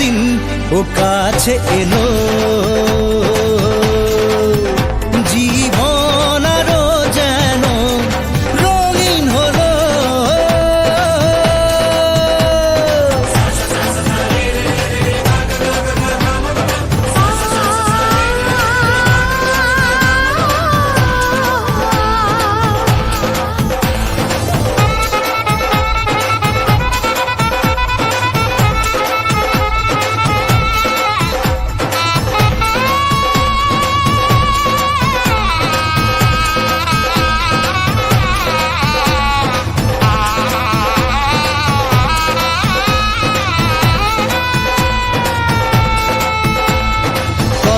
দিন ও কাছে এলো।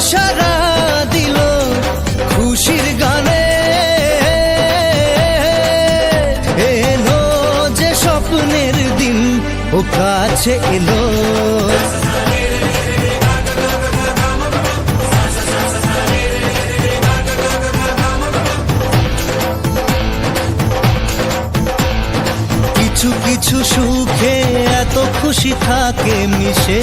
সারা দিল খুশির গানে। এলো যে স্বপ্নের দিন, ও কাছে এলো। কিছু কিছু সুখে এত খুশি থাকে মিশে।